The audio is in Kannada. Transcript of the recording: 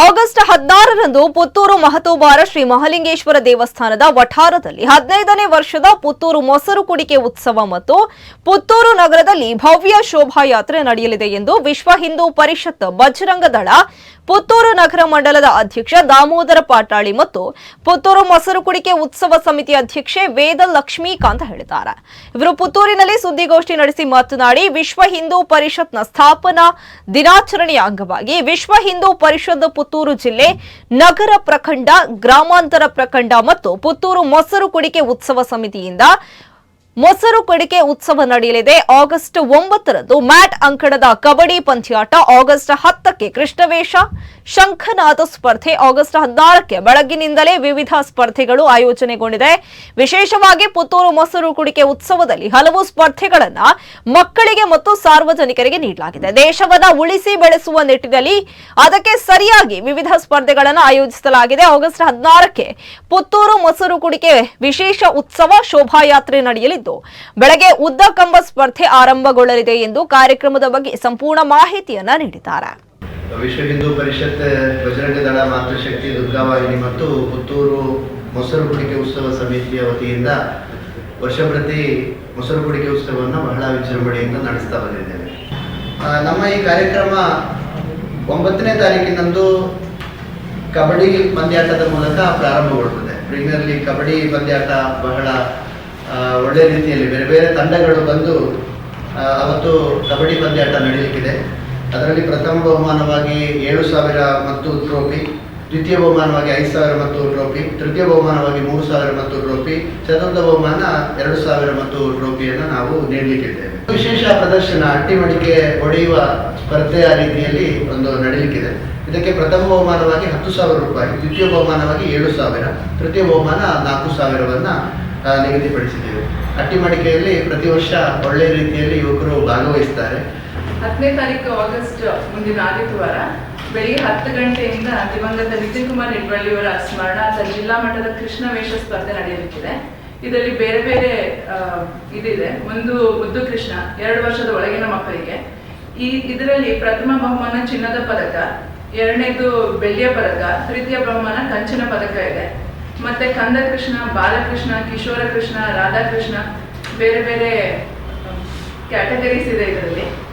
ಆಗಸ್ಟ್ ಹದಿನಾರರಂದು ಪುತ್ತೂರು ಮಹತೋಬಾರ ಶ್ರೀ ಮಹಾಲಿಂಗೇಶ್ವರ ದೇವಸ್ಥಾನದ ವಠಾರದಲ್ಲಿ ಹದಿನೈದನೇ ವರ್ಷದ ಪುತ್ತೂರು ಮೊಸರು ಕುಡಿಕೆ ಉತ್ಸವ ಮತ್ತು ಪುತ್ತೂರು ನಗರದಲ್ಲಿ ಭವ್ಯ ಶೋಭಾಯಾತ್ರೆ ನಡೆಯಲಿದೆ ಎಂದು ವಿಶ್ವ ಹಿಂದೂ ಪರಿಷತ್ ಬಜರಂಗ ದಳ ಪುತ್ತೂರು ನಗರ ಮಂಡಲದ ಅಧ್ಯಕ್ಷ ದಾಮೋದರ ಪಾಟಾಳಿ ಮತ್ತು ಪುತ್ತೂರು ಮೊಸರು ಕುಡಿಕೆ ಉತ್ಸವ ಸಮಿತಿ ಅಧ್ಯಕ್ಷೆ ವೇದ ಲಕ್ಷ್ಮೀಕಾಂತ್ ಹೇಳಿದ್ದಾರೆ. ಇವರು ಪುತ್ತೂರಿನಲ್ಲಿ ಸುದ್ದಿಗೋಷ್ಠಿ ನಡೆಸಿ ಮಾತನಾಡಿ, ವಿಶ್ವ ಹಿಂದೂ ಪರಿಷತ್ನ ಸ್ಥಾಪನಾ ದಿನಾಚರಣೆಯ ಅಂಗವಾಗಿ ವಿಶ್ವ ಹಿಂದೂ ಪರಿಷತ್ ಪುತ್ತೂರು ಜಿಲ್ಲೆ ನಗರ ಪ್ರಖಂಡ, ಗ್ರಾಮಾಂತರ ಪ್ರಖಂಡ ಮತ್ತು ಪುತ್ತೂರು ಮೊಸರು ಕುಡಿಕೆ ಉತ್ಸವ ಸಮಿತಿಯಿಂದ ಮೊಸರು ಕುಡಿಕೆ ಉತ್ಸವ ನಡೆಯಲಿದೆ. ಆಗಸ್ಟ್ ಒಂಬತ್ತರಂದು ಮ್ಯಾಟ್ ಅಂಕಣದ ಕಬಡ್ಡಿ ಪಂದ್ಯಾಟ ಆಗಸ್ಟ್ ಹತ್ತಕ್ಕೆ ಕೃಷ್ಣವೇಷ. ಶಂಖನಾದ ಸ್ಪರ್ಧೆ ಆಗಸ್ಟ್ ಹದಿನಾರಕ್ಕೆ ಬೆಳಗ್ಗಿನಿಂದಲೇ ವಿವಿಧ ಸ್ಪರ್ಧೆಗಳು ಆಯೋಜನೆಗೊಂಡಿದೆ. ವಿಶೇಷವಾಗಿ ಪುತ್ತೂರು ಮೊಸರು ಕುಡಿಕೆ ಉತ್ಸವದಲ್ಲಿ ಹಲವು ಸ್ಪರ್ಧೆಗಳನ್ನು ಮಕ್ಕಳಿಗೆ ಮತ್ತು ಸಾರ್ವಜನಿಕರಿಗೆ ನೀಡಲಾಗಿದೆ. ದೇಶವನ್ನ ಉಳಿಸಿ ಬೆಳೆಸುವ ನಿಟ್ಟಿನಲ್ಲಿ ಅದಕ್ಕೆ ಸರಿಯಾಗಿ ವಿವಿಧ ಸ್ಪರ್ಧೆಗಳನ್ನು ಆಯೋಜಿಸಲಾಗಿದೆ. ಆಗಸ್ಟ್ ಹದಿನಾರಕ್ಕೆ ಪುತ್ತೂರು ಮೊಸರು ಕುಡಿಕೆ ವಿಶೇಷ ಉತ್ಸವ ಶೋಭಾಯಾತ್ರೆ ನಡೆಯಲಿದ್ದು ಬೆಳಗ್ಗೆ ಉದ್ದ ಕಂಬ ಸ್ಪರ್ಧೆ ಆರಂಭಗೊಳ್ಳಲಿದೆ ಎಂದು ಕಾರ್ಯಕ್ರಮದ ಬಗ್ಗೆ ಸಂಪೂರ್ಣ ಮಾಹಿತಿಯನ್ನ ನೀಡಿದ್ದಾರೆ. ವಿಶ್ವ ಹಿಂದೂ ಪರಿಷತ್ ಬಜರಂಗ ದಳ ಮಾತೃಶಕ್ತಿ ದುರ್ಗಾವಾಹಿನಿ ಮತ್ತು ಪುತ್ತೂರು ಮೊಸರು ಕುಡಿಕೆ ಉತ್ಸವ ಸಮಿತಿಯ ವತಿಯಿಂದ ವರ್ಷ ಪ್ರತಿ ಮೊಸರು ಕುಡಿಕೆ ಉತ್ಸವವನ್ನು ಬಹಳ ವಿಜೃಂಭಣೆಯಿಂದ ನಡೆಸ್ತಾ ಬಂದಿದ್ದೇವೆ. ನಮ್ಮ ಈ ಕಾರ್ಯಕ್ರಮ ಒಂಬತ್ತನೇ ತಾರೀಕಿನಂದು ಕಬಡ್ಡಿ ಪಂದ್ಯಾಟದ ಮೂಲಕ ಪ್ರಾರಂಭಗೊಳ್ಳುತ್ತದೆ. ಪ್ರೀಮಿಯರ್ ಲೀಗ್ ಕಬಡ್ಡಿ ಪಂದ್ಯಾಟ ಬಹಳ ಒಳ್ಳೆ ರೀತಿಯಲ್ಲಿ ಬೇರೆ ಬೇರೆ ತಂಡಗಳು ಬಂದು ಅವತ್ತು ಕಬಡ್ಡಿ ಪಂದ್ಯಾಟ ನಡೆಯಲಿಕ್ಕಿದೆ ಅದರಲ್ಲಿ ಪ್ರಥಮ ಬಹುಮಾನವಾಗಿ ಏಳು ಸಾವಿರ ಮತ್ತು ಟ್ರೋಫಿ ದ್ವಿತೀಯ ಬಹುಮಾನವಾಗಿ ಐದು ಸಾವಿರ ಮತ್ತು ಟ್ರೋಫಿ ತೃತೀಯ ಬಹುಮಾನವಾಗಿ ಮೂರು ಸಾವಿರ ಮತ್ತು ಟ್ರೋಫಿ ಚತುರ್ಥ ಬಹುಮಾನ ಎರಡು ಸಾವಿರ ಮತ್ತು ಟ್ರೋಫಿಯನ್ನು ನಾವು ನೀಡಲಿಕ್ಕಿದ್ದೇವೆ. ವಿಶೇಷ ಪ್ರದರ್ಶನ ಅಟ್ಟಿ ಮಡಿಕೆ ಹೊಡೆಯುವ ಸ್ಪರ್ಧೆಯ ರೀತಿಯಲ್ಲಿ ಒಂದು ನಡೆಯಲಿಕ್ಕಿದೆ ಇದಕ್ಕೆ ಪ್ರಥಮ ಬಹುಮಾನವಾಗಿ ಹತ್ತು ಸಾವಿರ ರೂಪಾಯಿ, ದ್ವಿತೀಯ ಬಹುಮಾನವಾಗಿ ಏಳು ಸಾವಿರ, ತೃತೀಯ ಬಹುಮಾನ ನಾಲ್ಕು ಸಾವಿರವನ್ನ ನಿಗದಿಪಡಿಸಿದ್ದೇವೆ. ಅಟ್ಟಿ ಮಡಿಕೆಯಲ್ಲಿ ಪ್ರತಿ ವರ್ಷ ಒಳ್ಳೆ ರೀತಿಯಲ್ಲಿ ಯುವಕರು ಭಾಗವಹಿಸ್ತಾರೆ. ಹತ್ತನೇ ತಾರೀಕು ಆಗಸ್ಟ್ ಮುಂದಿನ ಆದಿತ್ಯವಾರ ಬೆಳಿಗ್ಗೆ ಹತ್ತು ಗಂಟೆಯಿಂದ ದಿವಂಗತ ನಿತಿನ್ ಕುಮಾರ್ ಸ್ಮರಣ ಸ್ಮರಣಾರ್ಥ ಜಿಲ್ಲಾ ಮಟ್ಟದ ಕೃಷ್ಣ ವೇಷ ಸ್ಪರ್ಧೆ ನಡೆಯಲಿಕ್ಕಿದೆ. ಇದರಲ್ಲಿ ಬೇರೆ ಬೇರೆ ಇದಿದೆ. ಒಂದು ಮುದ್ದು ಕೃಷ್ಣ, ಎರಡು ವರ್ಷದ ಒಳಗಿನ ಮಕ್ಕಳಿಗೆ. ಈ ಇದರಲ್ಲಿ ಪ್ರಥಮ ಬಹುಮಾನ ಚಿನ್ನದ ಪದಕ, ಎರಡನೇದು ಬೆಳ್ಳಿಯ ಪದಕ, ತೃತೀಯ ಬಹುಮಾನ ಕಂಚಿನ ಪದಕ ಇದೆ. ಮತ್ತೆ ಕಂದಕೃಷ್ಣ ಬಾಲಕೃಷ್ಣ ಕಿಶೋರ ಕೃಷ್ಣ ರಾಧಾಕೃಷ್ಣ ಬೇರೆ ಬೇರೆ ಕ್ಯಾಟಗರೀಸ್ ಇದೆ ಇದರಲ್ಲಿ.